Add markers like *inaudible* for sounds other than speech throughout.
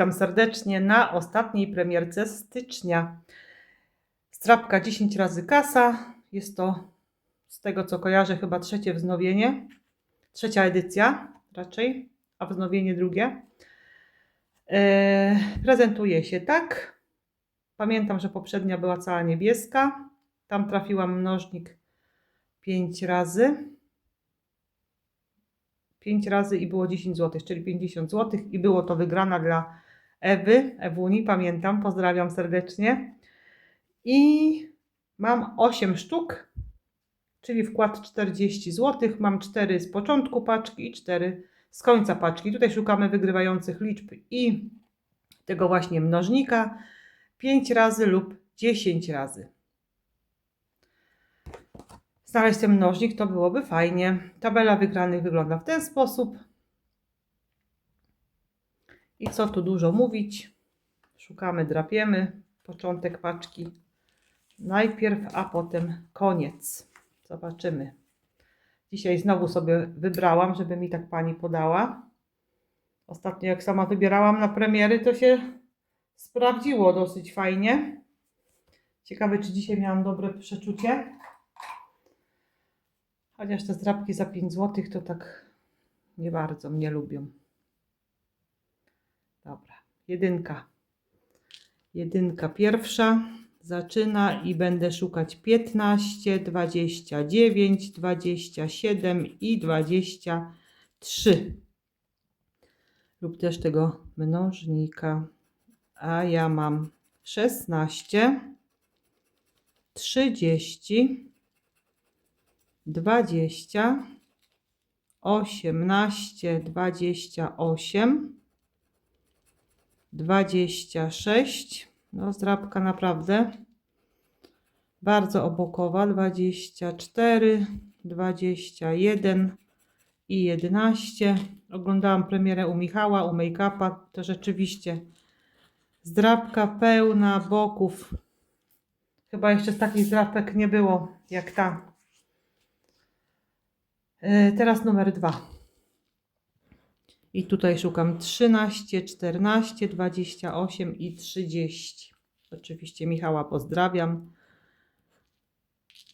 Witam serdecznie na ostatniej premierce stycznia. Strapka 10 razy kasa. Jest to z tego co kojarzę chyba trzecie wznowienie. Trzecia edycja raczej, a wznowienie drugie. Eee, prezentuje się tak. Pamiętam, że poprzednia była cała niebieska. Tam trafiłam mnożnik 5 razy. 5 razy i było 10 zł, czyli 50 zł i było to wygrana dla Ewy, Ewuni, pamiętam, pozdrawiam serdecznie. I mam 8 sztuk, czyli wkład 40 zł. Mam 4 z początku paczki i 4 z końca paczki. Tutaj szukamy wygrywających liczb i tego właśnie mnożnika 5 razy lub 10 razy. Znaleźć ten mnożnik to byłoby fajnie. Tabela wygranych wygląda w ten sposób. I co tu dużo mówić? Szukamy, drapiemy. Początek paczki najpierw, a potem koniec. Zobaczymy. Dzisiaj znowu sobie wybrałam, żeby mi tak pani podała. Ostatnio jak sama wybierałam na premiery, to się sprawdziło dosyć fajnie. Ciekawe, czy dzisiaj miałam dobre przeczucie. Chociaż te zdrabki za 5 zł to tak nie bardzo mnie lubią. Dobra, jedynka. Jedynka pierwsza zaczyna i będę szukać 15, 29, 27 i 23. Lub też tego mnożnika. A ja mam 16, 30, 20, 18, 28, 26. No, zdrabka naprawdę bardzo obokowa. 24, 21 i 11. Oglądałam premierę u Michała, u Make-upa. To rzeczywiście zdrabka pełna boków. Chyba jeszcze takich zdrabek nie było jak ta. E, Teraz numer dwa. I tutaj szukam 13, 14, 28 i 30. Oczywiście Michała pozdrawiam.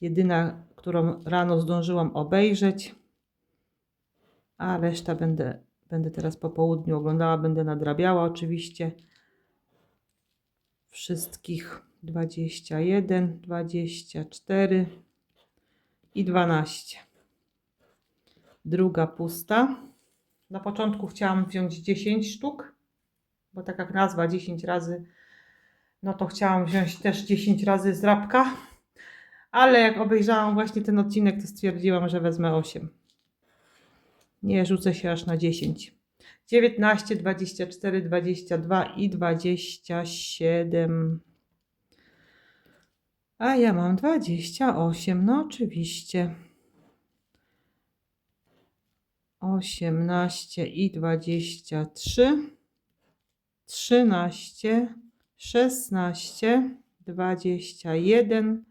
Jedyna, którą rano zdążyłam obejrzeć. A reszta będę, będę teraz po południu oglądała, będę nadrabiała oczywiście. Wszystkich 21, 24 i 12 druga pusta. Na początku chciałam wziąć 10 sztuk, bo tak jak nazwa 10 razy, no to chciałam wziąć też 10 razy zrabka, ale jak obejrzałam właśnie ten odcinek, to stwierdziłam, że wezmę 8. Nie rzucę się aż na 10. 19, 24, 22 i 27. A ja mam 28, no oczywiście. 18 i 23, 13, 16, 21,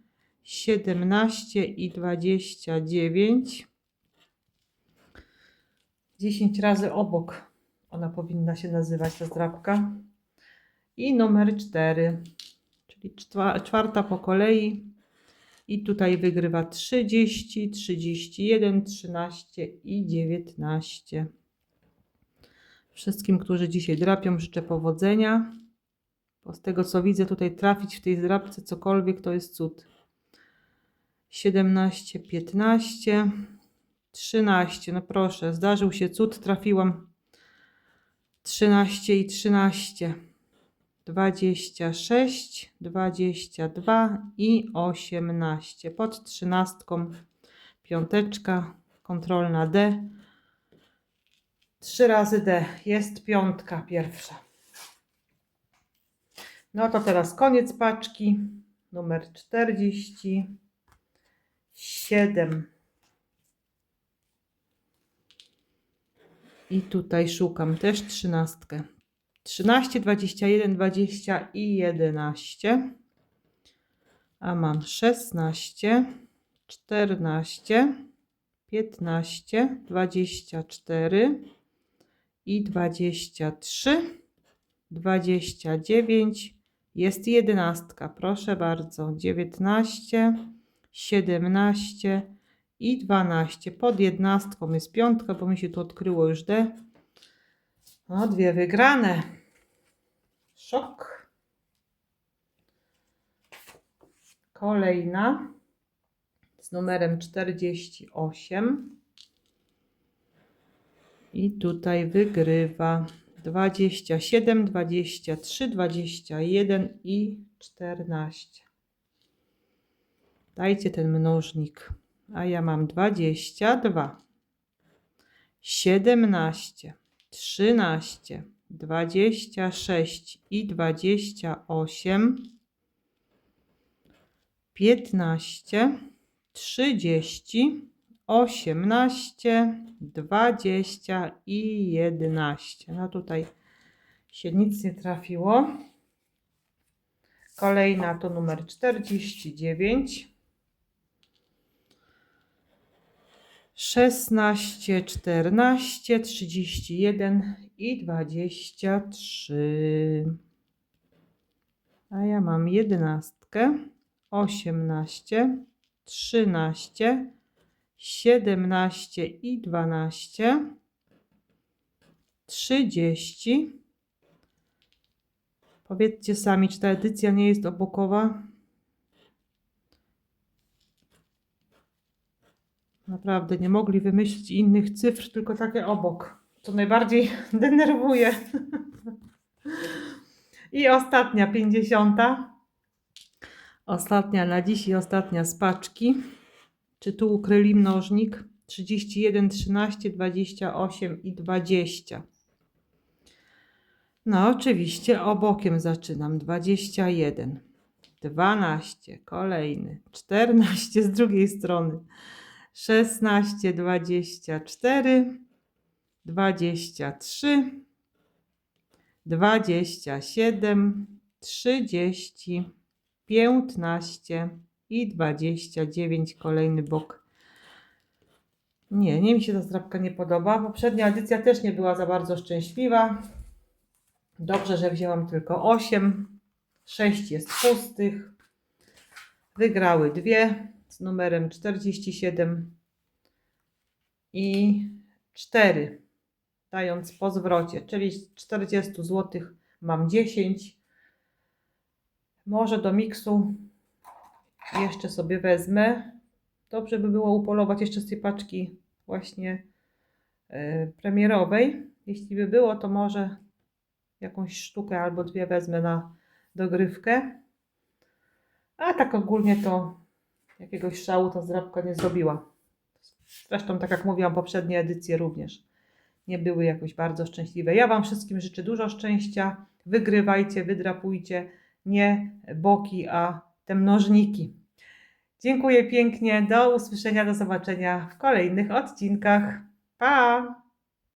17 i 29. 10 razy obok ona powinna się nazywać ta zdrabka. I numer 4, czyli czwa- czwarta po kolei. I tutaj wygrywa 30, 31, 13 i 19. Wszystkim, którzy dzisiaj drapią, życzę powodzenia. Bo z tego co widzę, tutaj trafić w tej zdrabce cokolwiek to jest cud. 17, 15, 13. No proszę, zdarzył się cud, trafiłam 13 i 13. 26, 22 i 18. Pod trzynastką piąteczka, kontrolna D. Trzy razy D. Jest piątka pierwsza. No to teraz koniec paczki. Numer 47. I tutaj szukam też trzynastkę. 13, 21, 20 i 11. A mam 16, 14, 15, 24 i 23 29, jest jedenastka, proszę bardzo, 19, 17 i 12. Pod jednostką jest piątka, bo mi się tu odkryło już D. No, dwie wygrane. Szok. Kolejna z numerem 48. I tutaj wygrywa 27, 23, 21 i 14. Dajcie ten mnożnik. A ja mam 22, 17, 13, 26 i 28, 15, 30, 18, 20 i 11. No tutaj się nic nie trafiło. Kolejna to numer 49. 16, 14, 31 i 23. A ja mam jedenastkę, 18, 13, 17 i 12, 30. Powiedzcie sami, czy ta edycja nie jest obokowa? Naprawdę nie mogli wymyślić innych cyfr, tylko takie obok. Co najbardziej *laughs* denerwuje. I ostatnia, pięćdziesiąta. Ostatnia na dziś i ostatnia z paczki. Czy tu ukryli mnożnik? 31, 13, 28 i 20. No, oczywiście obokiem zaczynam. 21, 12, kolejny, 14 z drugiej strony. 16, 24, 23, 27, 30, 15 i 29 kolejny bok. Nie, nie mi się ta zdrabka nie podoba. Poprzednia edycja też nie była za bardzo szczęśliwa. Dobrze, że wzięłam tylko 8. 6 jest pustych. Wygrały dwie z numerem 47 i 4, dając po zwrocie, czyli z 40 zł mam 10. Może do miksu jeszcze sobie wezmę. Dobrze by było upolować jeszcze z tej paczki właśnie e, premierowej. Jeśli by było, to może jakąś sztukę albo dwie wezmę na dogrywkę. A tak ogólnie to jakiegoś szału ta zdrabka nie zrobiła. Zresztą, tak jak mówiłam, poprzednie edycje również nie były jakoś bardzo szczęśliwe. Ja Wam wszystkim życzę dużo szczęścia. Wygrywajcie, wydrapujcie nie boki, a te mnożniki. Dziękuję pięknie. Do usłyszenia, do zobaczenia w kolejnych odcinkach. Pa!